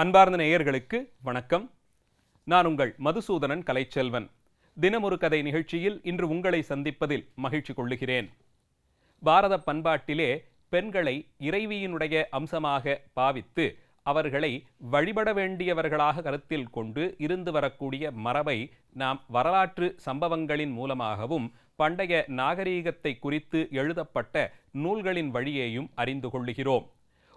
அன்பார்ந்த நேயர்களுக்கு வணக்கம். நான் உங்கள் மதுசூதனன் கலைச்செல்வன். தினமொரு கதை நிகழ்ச்சியில் இன்று உங்களை சந்திப்பதில் மகிழ்ச்சி கொள்ளுகிறேன். பாரத பண்பாட்டிலே பெண்களை இறைவியினுடைய அம்சமாக பாவித்து அவர்களை வழிபட வேண்டியவர்களாக கருத்தில் கொண்டு இருந்து வரக்கூடிய மரபை நாம் வரலாற்று சம்பவங்களின் மூலமாகவும் பண்டைய நாகரீகத்தை குறித்து எழுதப்பட்ட நூல்களின் வழியேயும் அறிந்து கொள்ளுகிறோம்.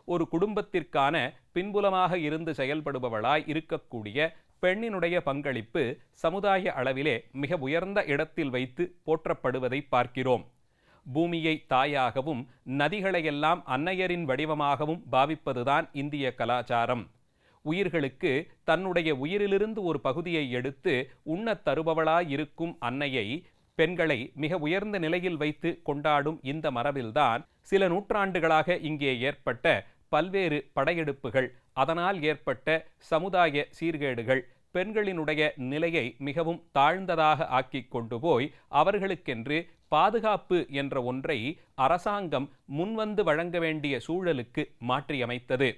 ஒரு குடும்பத்திற்கான பின்புலமாக இருந்து செயல்படுபவளாய் இருக்கக்கூடிய பெண்ணினுடைய பங்களிப்பு சமுதாய அளவிலே மிக உயர்ந்த இடத்தில் வைத்து போற்றப்படுவதை பார்க்கிறோம். பூமியை தாயாகவும் நதிகளையெல்லாம் அன்னையரின் வடிவமாகவும் பாவிப்பதுதான் இந்திய கலாச்சாரம். உயிர்களுக்கு தன்னுடைய உயிரிலிருந்து ஒரு பகுதியை எடுத்து உண்ணத் தருபவளாயிருக்கும் அன்னையை பெண்களை மிக உயர்ந்த நிலையில் வைத்து கொண்டாடும் இந்த மரபில்தான் சில நூற்றாண்டுகளாக இங்கே ஏற்பட்ட பல்வேறு படையெடுப்புகள் அதனால் ஏற்பட்ட சமுதாய சீர்கேடுகள் பெண்களினுடைய நிலையை மிகவும் தாழ்ந்ததாக ஆக்கிக் கொண்டு போய் அவர்களுக்கென்று பாதுகாப்பு என்ற ஒன்றை அரசாங்கம் முன்வந்து வழங்க வேண்டிய சூழலுக்கு மாற்றியமைத்தது.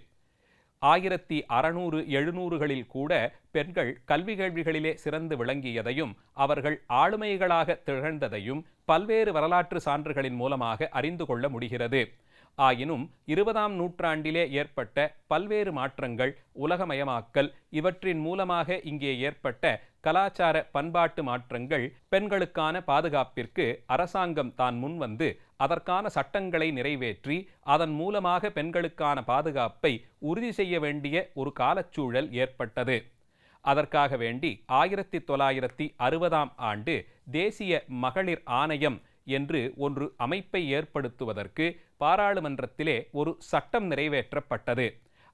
ஆயிரத்தி அறநூறு எழுநூறுகளில் கூட பெண்கள் கல்வி கேள்விகளிலே சிறந்து விளங்கியதையும் அவர்கள் ஆளுமைகளாக திகழ்ந்ததையும் பல்வேறு வரலாற்று சான்றுகளின் மூலமாக அறிந்து கொள்ள முடிகிறது. ஆயினும் இருபதாம் நூற்றாண்டிலே ஏற்பட்ட பல்வேறு மாற்றங்கள் உலகமயமாக்கல் இவற்றின் மூலமாக இங்கே ஏற்பட்ட கலாச்சார பண்பாட்டு மாற்றங்கள் பெண்களுக்கான பாதுகாப்பிற்கு அரசாங்கம் தான் முன்வந்து அதற்கான சட்டங்களை நிறைவேற்றி அதன் மூலமாக பெண்களுக்கான பாதுகாப்பை உறுதி செய்ய வேண்டிய ஒரு காலச்சூழல் ஏற்பட்டது. அதற்காக வேண்டி ஆயிரத்தி தொள்ளாயிரத்தி அறுபதாம் ஆண்டு தேசிய மகளிர் ஆணையம் என்று ஒன்று அமைப்பை ஏற்படுத்துவதற்கு பாராளுமன்றத்திலே ஒரு சட்டம் நிறைவேற்றப்பட்டது.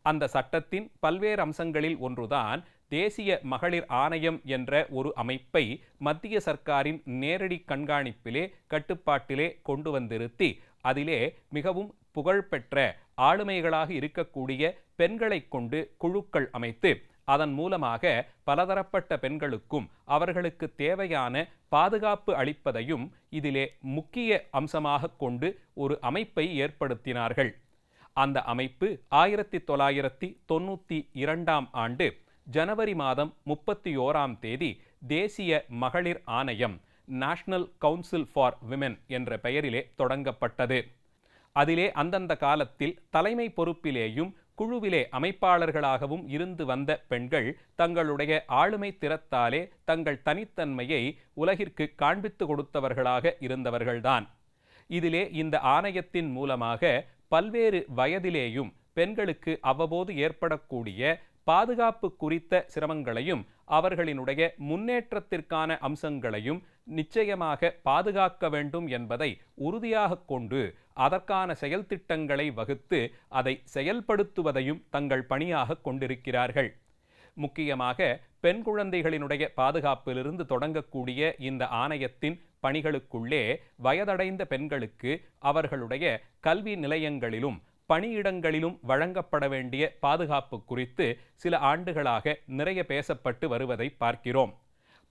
அந்த சட்டத்தின் பல்வேறு அம்சங்களில் ஒன்றுதான் தேசிய மகளிர் ஆணையம் என்ற ஒரு அமைப்பை மத்திய சர்க்காரின் நேரடி கண்காணிப்பிலே கட்டுப்பாட்டிலே கொண்டு வந்திருத்தி அதிலே மிகவும் புகழ்பெற்ற ஆளுமைகளாக இருக்கக்கூடிய பெண்களை கொண்டு குழுக்கள் அமைத்து அதன் மூலமாக பலதரப்பட்ட பெண்களுக்கும் அவர்களுக்கு தேவையான பாதுகாப்பு அளிப்பதையும் இதிலே முக்கிய அம்சமாக கொண்டு ஒரு அமைப்பை ஏற்படுத்தினார்கள். அந்த அமைப்பு ஆயிரத்தி தொள்ளாயிரத்தி தொண்ணூற்றி இரண்டாம் ஆண்டு ஜனவரி மாதம் முப்பத்தி ஓராம் தேதி தேசிய மகளிர் ஆணையம் நேஷனல் கவுன்சில் ஃபார் விமென் என்ற பெயரிலே தொடங்கப்பட்டது. அதிலே அந்தந்த காலத்தில் தலைமை பொறுப்பிலேயும் குழுவிலே அமைப்பாளர்களாகவும் இருந்து வந்த பெண்கள் தங்களுடைய ஆளுமை திறத்தாலே தங்கள் தனித்தன்மையை உலகிற்கு காண்பித்து கொடுத்தவர்களாக இருந்தவர்கள்தான். இதிலே இந்த ஆணையத்தின் மூலமாக பல்வேறு வயதிலேயும் பெண்களுக்கு அவ்வப்போது ஏற்படக்கூடிய பாதுகாப்பு குறித்த சிரமங்களையும் அவர்களினுடைய முன்னேற்றத்திற்கான அம்சங்களையும் நிச்சயமாக பாதுகாக்க வேண்டும் என்பதை உறுதியாக கொண்டு அதற்கான செயல் திட்டங்களை வகுத்து அதை செயல்படுத்துவதையும் தங்கள் பணியாக கொண்டிருக்கிறார்கள். முக்கியமாக பெண் குழந்தைகளினுடைய பாதுகாப்பிலிருந்து தொடங்கக்கூடிய இந்த ஆணையத்தின் பணிகளுக்குள்ளே வயதடைந்த பெண்களுக்கு அவர்களுடைய கல்வி நிலையங்களிலும் பணியிடங்களிலும் வழங்கப்பட வேண்டிய பாதுகாப்பு குறித்து சில ஆண்டுகளாக நிறைய பேசப்பட்டு வருவதை பார்க்கிறோம்.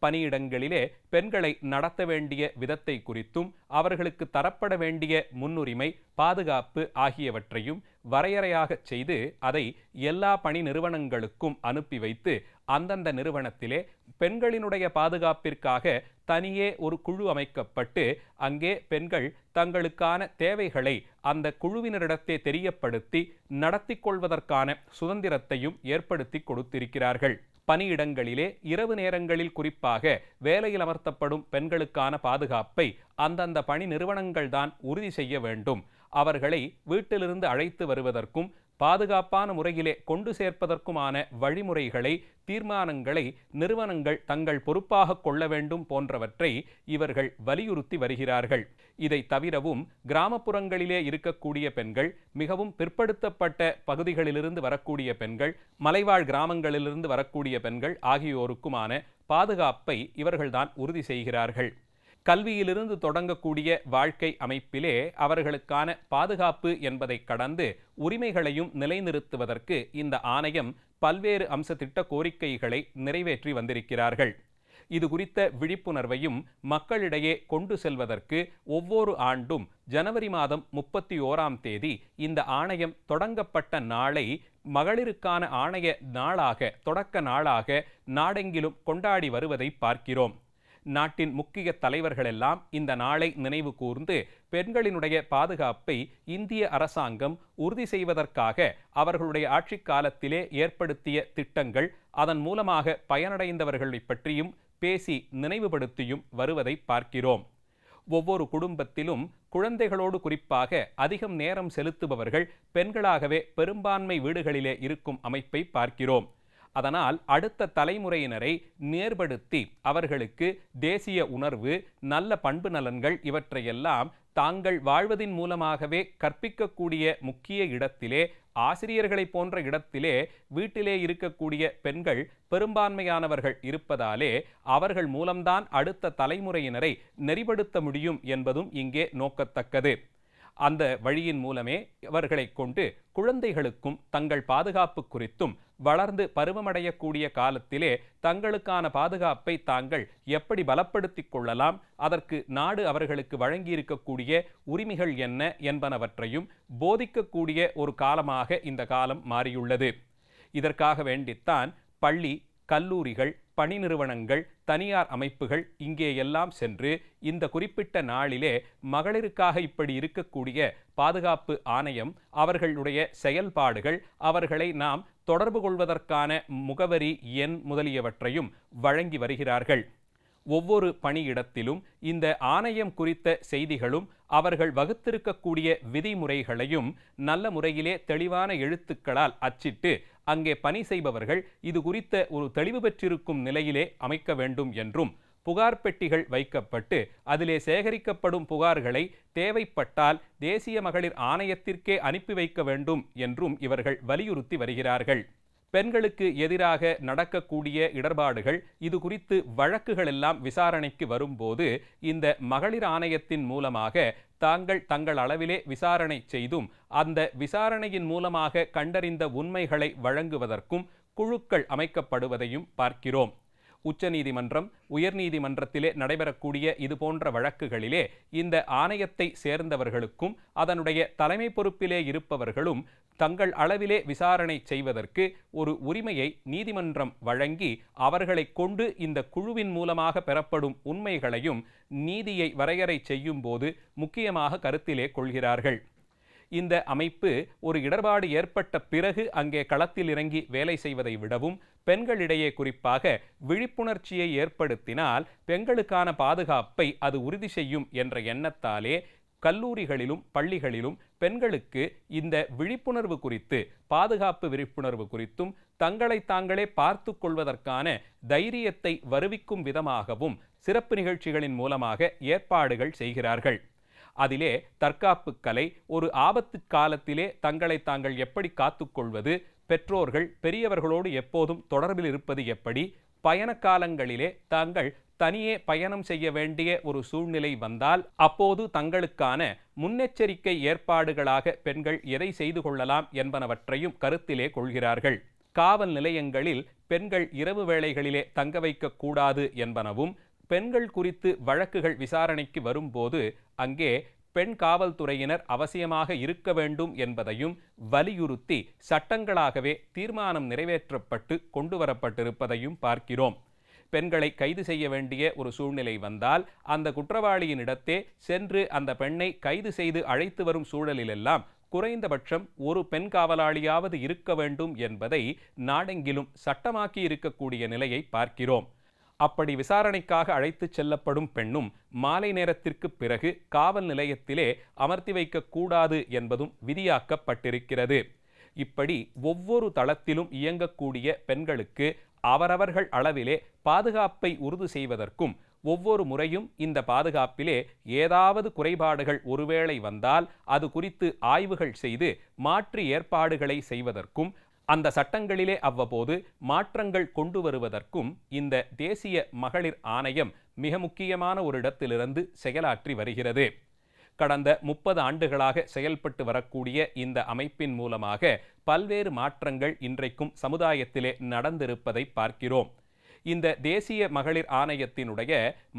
பணியிடங்களிலே பெண்களை நடத்த வேண்டிய விதத்தை குறித்தும் அவர்களுக்கு தரப்பட வேண்டிய முன்னுரிமை பாதுகாப்பு ஆகியவற்றையும் வரையறையாக செய்து அதை எல்லா பணி நிறுவனங்களுக்கும் அனுப்பி வைத்து அந்தந்த நிறுவனத்திலே பெண்களினுடைய பாதுகாப்பிற்காக தனியே ஒரு குழு அமைக்கப்பட்டு அங்கே பெண்கள் தங்களுக்கான தேவைகளை அந்த குழுவினரிடத்தே தெரியப்படுத்தி நடத்தி கொள்வதற்கான சுதந்திரத்தையும் ஏற்படுத்தி கொடுத்திருக்கிறார்கள். பணியிடங்களிலே இரவு நேரங்களில் குறிப்பாக வேலையில் அமர்த்தப்படும் பெண்களுக்கான பாதுகாப்பை அந்தந்த பணி நிறுவனங்கள் தான் உறுதி செய்ய வேண்டும். அவர்களை வீட்டிலிருந்து அழைத்து வருவதற்கும் பாதுகாப்பான முறையிலே கொண்டு சேர்ப்பதற்குமான வழிமுறைகளை தீர்மானங்களை நிறுவனங்கள் தங்கள் பொறுப்பாக கொள்ள வேண்டும் போன்றவற்றை இவர்கள் வலியுறுத்தி வருகிறார்கள். இதை தவிரவும் கிராமப்புறங்களிலே இருக்கக்கூடிய பெண்கள் மிகவும் பிற்படுத்தப்பட்ட பகுதிகளிலிருந்து வரக்கூடிய பெண்கள் மலைவாழ் கிராமங்களிலிருந்து வரக்கூடிய பெண்கள் ஆகியோருக்குமான பாதுகாப்பை இவர்கள்தான் உறுதி செய்கிறார்கள். கல்வியிலிருந்து தொடங்கக்கூடிய வாழ்க்கை அமைப்பிலே அவர்களுக்கான பாதுகாப்பு என்பதை கடந்து உரிமைகளையும் நிலைநிறுத்துவதற்கு இந்த ஆணையம் பல்வேறு அம்ச திட்ட கோரிக்கைகளை நிறைவேற்றி வந்திருக்கிறார்கள். இது குறித்த விழிப்புணர்வையும் மக்களிடையே கொண்டு செல்வதற்கு ஒவ்வொரு ஆண்டும் ஜனவரி மாதம் முப்பத்தி ஓராம் தேதி இந்த ஆணையம் தொடங்கப்பட்ட நாளை மகளிருக்கான ஆணைய நாளாக தொடக்க நாளாக நாடெங்கிலும் கொண்டாடி வருவதை பார்க்கிறோம். நாட்டின் முக்கிய தலைவர்களெல்லாம் இந்த நாளை நினைவு கூர்ந்து பெண்களினுடைய பாதுகாப்பை இந்திய அரசாங்கம் உறுதி செய்வதற்காக அவர்களுடைய ஆட்சி காலத்திலே ஏற்படுத்திய திட்டங்கள் அதன் மூலமாக பயனடைந்தவர்களை பற்றியும் பேசி நினைவுபடுத்தியும் வருவதை பார்க்கிறோம். ஒவ்வொரு குடும்பத்திலும் குழந்தைகளோடு குறிப்பாக அதிகம் நேரம் செலுத்துபவர்கள் பெண்களாகவே பெரும்பான்மை வீடுகளிலே இருக்கும் அமைப்பை பார்க்கிறோம். அதனால் அடுத்த தலைமுறையினரை நேர்படுத்தி அவர்களுக்கு தேசிய உணர்வு நல்ல பண்பு நலன்கள் இவற்றையெல்லாம் தாங்கள் வாழ்வதின் மூலமாகவே கற்பிக்கக்கூடிய முக்கிய இடத்திலே ஆசிரியர்களை போன்ற இடத்திலே வீட்டிலே இருக்கக்கூடிய பெண்கள் பெரும்பான்மையானவர்கள் இருப்பதாலே அவர்கள் மூலம்தான் அடுத்த தலைமுறையினரை நெறிப்படுத்த முடியும் என்பதும் இங்கே நோக்கத்தக்கது. அந்த வழியின் மூலமே இவர்களை கொண்டு குழந்தைகளுக்கும் தங்கள் பாதுகாப்பு குறித்தும் வளர்ந்து பருவமடையக்கூடிய காலத்திலே தங்களுக்கான பாதுகாப்பை தாங்கள் எப்படி பலப்படுத்திக் கொள்ளலாம் அதற்கு நாடு அவர்களுக்கு வழங்கியிருக்கக்கூடிய உரிமைகள் என்ன என்பனவற்றையும் போதிக்கக்கூடிய ஒரு காலமாக இந்த காலம் மாறியுள்ளது. இதற்காக வேண்டித்தான் பள்ளி கல்லூரிகள் பணி நிறுவனங்கள் தனியார் அமைப்புகள் இங்கே எல்லாம் சென்று இந்த குறிப்பிட்ட நாளிலே மகளிருக்காக இப்படி இருக்கக்கூடிய பாதுகாப்பு ஆணையம் அவர்களுடைய செயல்பாடுகள் அவர்களை நாம் தொடர்பு கொள்வதற்கான முகவரி எண் முதலியவற்றையும் வழங்கி வருகிறார்கள். ஒவ்வொரு பணியிடத்திலும் இந்த ஆணையம் குறித்த செய்திகளும் அவர்கள் வகுத்திருக்கக்கூடிய விதிமுறைகளையும் நல்ல முறையிலே தெளிவான எழுத்துக்களால் அச்சிட்டு அங்கே பணி செய்பவர்கள் இது குறித்த ஒரு தெளிவு பெற்றிருக்கும் நிலையிலே அமைக்க வேண்டும் என்றும் புகார் பெட்டிகள் வைக்கப்பட்டு அதிலே சேகரிக்கப்படும் புகார்களை தேவைப்பட்டால் தேசிய மகளிர் ஆணையத்திற்கே அனுப்பி வைக்க வேண்டும் என்றும் இவர்கள் வலியுறுத்தி வருகிறார்கள். பெண்களுக்கு எதிராக நடக்கக்கூடிய இடர்பாடுகள் இது குறித்து வழக்குகள் எல்லாம் விசாரணைக்கு வரும்போது இந்த மகளிர் ஆணையத்தின் மூலமாக தாங்கள் தங்கள் அளவிலே விசாரணை செய்தும் அந்த விசாரணையின் மூலமாக கண்டறிந்த உண்மைகளை வழங்குவதற்கும் குழுக்கள் அமைக்கப்படுவதையும் பார்க்கிறோம். உச்சநீதிமன்றம் உயர்நீதிமன்றத்திலே நடைபெறக்கூடிய இது போன்ற வழக்குகளிலே இந்த ஆணையத்தை சேர்ந்தவர்களுக்கும் அதனுடைய தலைமை பொறுப்பிலே இருப்பவர்களும் தங்கள் அளவிலே விசாரணை செய்வதற்கு ஒரு உரிமையை நீதிமன்றம் வழங்கி அவர்களை கொண்டு இந்த குழுவின் மூலமாக பெறப்படும் உண்மைகளையும் நீதியை வரையறை செய்யும் போது முக்கியமாக கருத்திலே கொள்கிறார்கள். இந்த அமைப்பு ஒரு இடர்பாடு ஏற்பட்ட பிறகு அங்கே களத்தில் இறங்கி வேலை செய்வதை விடவும் பெண்களிடையே குறிப்பாக விழிப்புணர்ச்சியை ஏற்படுத்தினால் பெண்களுக்கான பாதுகாப்பை அது உறுதி செய்யும் என்ற எண்ணத்தாலே கல்லூரிகளிலும் பள்ளிகளிலும் பெண்களுக்கு இந்த விழிப்புணர்வு குறித்து பாதுகாப்பு விழிப்புணர்வு குறித்தும் தங்களை தாங்களே பார்த்து கொள்வதற்கான தைரியத்தை வருவிக்கும் விதமாகவும் சிறப்பு நிகழ்ச்சிகளின் மூலமாக ஏற்பாடுகள் செய்கிறார்கள். அதிலே தற்காப்பு கலை ஒரு ஆபத்து காலத்திலே தங்களை தாங்கள் எப்படி காத்துக்கொள்வது பெற்றோர்கள் பெரியவர்களோடு எப்போதும் தொடர்பில் இருப்பது எப்படி? பயண காலங்களிலே தாங்கள் தனியே பயணம் செய்ய வேண்டிய ஒரு சூழ்நிலை வந்தால் அப்போது தங்களுக்கான முன்னெச்சரிக்கை ஏற்பாடுகளாக பெண்கள் எதை செய்து கொள்ளலாம் என்பனவற்றையும் கருத்திலே கொள்கிறார்கள். காவல் நிலையங்களில் பெண்கள் இரவு வேளைகளிலே தங்க வைக்கக்கூடாது என்பனவும் பெண்கள் குறித்து வழக்குகள் விசாரணைக்கு வரும்போது அங்கே பெண் காவல்துறையினர் அவசியமாக இருக்க வேண்டும் என்பதையும் வலியுறுத்தி சட்டங்களாகவே தீர்மானம் நிறைவேற்றப்பட்டு கொண்டு வரப்பட்டிருப்பதையும் பார்க்கிறோம். பெண்களை கைது செய்ய வேண்டிய ஒரு சூழ்நிலை வந்தால் அந்த குற்றவாளியின் இடத்தே சென்று அந்த பெண்ணை கைது செய்து அழைத்து வரும் சூழலிலெல்லாம் குறைந்தபட்சம் ஒரு பெண் காவலாளியாவது இருக்க வேண்டும் என்பதை நாடெங்கிலும் சட்டமாக்கி இருக்கக்கூடிய நிலையை பார்க்கிறோம். அப்படி விசாரணைக்காக அழைத்துச் செல்லப்படும் பெண்ணும் மாலை நேரத்திற்கு பிறகு காவல் நிலையத்திலே அமர்த்தி வைக்கக்கூடாது என்பதும் விதியாக்கப்பட்டிருக்கிறது. இப்படி ஒவ்வொரு தளத்திலும் இயங்கக்கூடிய பெண்களுக்கு அவரவர்கள் அளவிலே பாதுகாப்பை உறுதி செய்வதற்கும் ஒவ்வொரு முறையும் இந்த பாதுகாப்பிலே ஏதாவது குறைபாடுகள் ஒருவேளை வந்தால் அது குறித்து ஆய்வுகள் செய்து மாற்று ஏற்பாடுகளை செய்வதற்கும் அந்த சட்டங்களிலே அவ்வப்போது மாற்றங்கள் கொண்டு வருவதற்கும் இந்த தேசிய மகளிர் ஆணையம் மிக முக்கியமான ஒரு இடத்திலிருந்து செயலாற்றி வருகிறது. கடந்த முப்பது ஆண்டுகளாக செயல்பட்டு வரக்கூடிய இந்த அமைப்பின் மூலமாக பல்வேறு மாற்றங்கள் இன்றைக்கும் சமுதாயத்திலே நடந்திருப்பதை பார்க்கிறோம். இந்த தேசிய மகளிர் ஆணையத்தினுடைய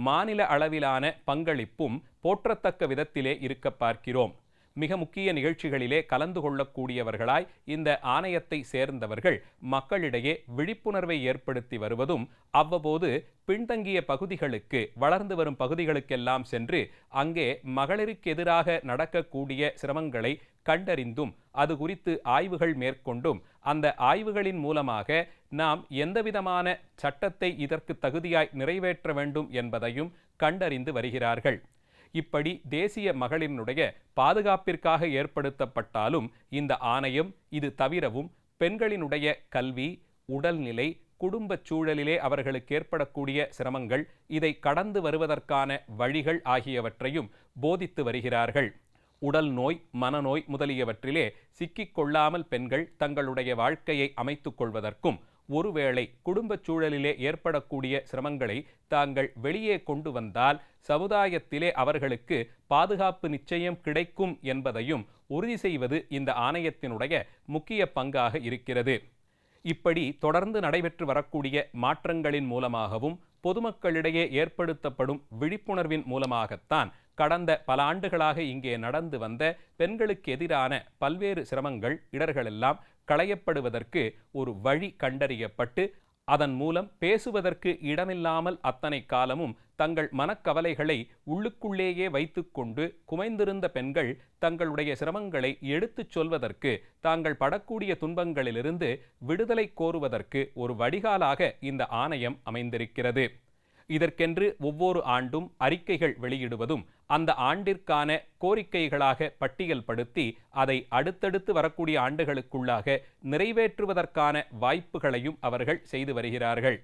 மாநில அளவிலான பங்களிப்பும் போற்றத்தக்க விதத்திலே இருக்க பார்க்கிறோம். மிக முக்கிய நிகழ்ச்சிகளிலே கலந்து கொள்ளக்கூடியவர்களாய் இந்த ஆணையத்தை சேர்ந்தவர்கள் மக்களிடையே விழிப்புணர்வை ஏற்படுத்தி வருவதும் அவ்வப்போது பின்தங்கிய பகுதிகளுக்கு வளர்ந்து வரும் பகுதிகளுக்கெல்லாம் சென்று அங்கே மகளிருக்கு எதிராக நடக்கக்கூடிய சிரமங்களை கண்டறிந்தும் அது குறித்து ஆய்வுகள் மேற்கொண்டும் அந்த ஆய்வுகளின் மூலமாக நாம் எந்தவிதமான சட்டத்தை இதற்கு தகுதியாய் நிறைவேற்ற வேண்டும் என்பதையும் கண்டறிந்து வருகிறார்கள். இப்படி தேசிய மகளிரினுடைய பாதுகாப்பிற்காக ஏற்படுத்தப்பட்டாலும் இந்த ஆணையம் இது தவிரவும் பெண்களினுடைய கல்வி உடல்நிலை குடும்பச் சூழலிலே அவர்களுக்கு ஏற்படக்கூடிய சிரமங்கள் இதை கடந்து வருவதற்கான வழிகள் ஆகியவற்றையும் போதித்து வருகிறார்கள். உடல் நோய் மனநோய் முதலியவற்றிலே சிக்கிக்கொள்ளாமல் பெண்கள் தங்களுடைய வாழ்க்கையை அமைத்துக் கொள்வதற்கும் ஒருவேளை குடும்பச் சூழலிலே ஏற்படக்கூடிய சிரமங்களை தாங்கள் வெளியே கொண்டு வந்தால் சமுதாயத்திலே அவர்களுக்கு பாதுகாப்பு நிச்சயம் கிடைக்கும் என்பதையும் உறுதி செய்வது இந்த ஆணையத்தினுடைய முக்கிய பங்காக இருக்கிறது. இப்படி தொடர்ந்து நடைபெற்று வரக்கூடிய மாற்றங்களின் மூலமாகவும் பொதுமக்களிடையே ஏற்படுத்தப்படும் விழிப்புணர்வின் மூலமாகத்தான் கடந்த பல ஆண்டுகளாக இங்கே நடந்து வந்த பெண்களுக்கு எதிரான பல்வேறு சிரமங்கள் இடர்களெல்லாம் களையப்படுவதற்கு ஒரு வழி கண்டறியப்பட்டு அதன் மூலம் பேசுவதற்கு இடமில்லாமல் அத்தனை காலமும் தங்கள் மனக்கவலைகளை உள்ளுக்குள்ளேயே வைத்துக்கொண்டு குமைந்திருந்த பெண்கள் தங்களுடைய சிரமங்களை எடுத்துச் சொல்வதற்கு தாங்கள் படக்கூடிய துன்பங்களிலிருந்து விடுதலை கோருவதற்கு ஒரு வடிகாலாக இந்த ஆணையம் அமைந்திருக்கிறது. இதற்கென்று ஒவ்வொரு ஆண்டும் அறிக்கைகள் வெளியிடுவதும் அந்த ஆண்டிற்கான கோரிக்கைகளாக பட்டியல்படுத்தி அதை அடுத்தடுத்து வரக்கூடிய ஆண்டுகளுக்குள்ளாக நிறைவேற்றுவதற்கான வாய்ப்புகளையும் அவர்கள் செய்து வருகிறார்கள்.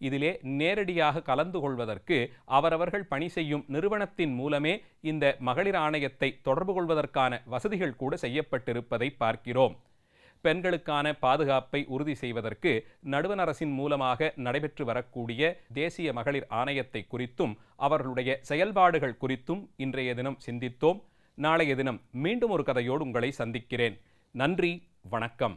இதிலே நேரடியாக கலந்து கொள்வதற்கு அவரவர்கள் பணி செய்யும் நிறுவனத்தின் மூலமே இந்த மகளிர் ஆணையத்தை தொடர்பு கொள்வதற்கான வசதிகள் கூட செய்யப்பட்டிருப்பதை பார்க்கிறோம். பெண்களுக்கான பாதுகாப்பை உறுதி செய்வதற்கு நடுவண் அரசின் மூலமாக நடைபெற்று வரக்கூடிய தேசிய மகளிர் ஆணையத்தை குறித்தும் அவர்களுடைய செயல்பாடுகள் குறித்தும் இன்றைய தினம் சிந்தித்தோம். நாளைய தினம் மீண்டும் ஒரு கதையோடு உங்களை சந்திக்கிறேன். நன்றி வணக்கம்.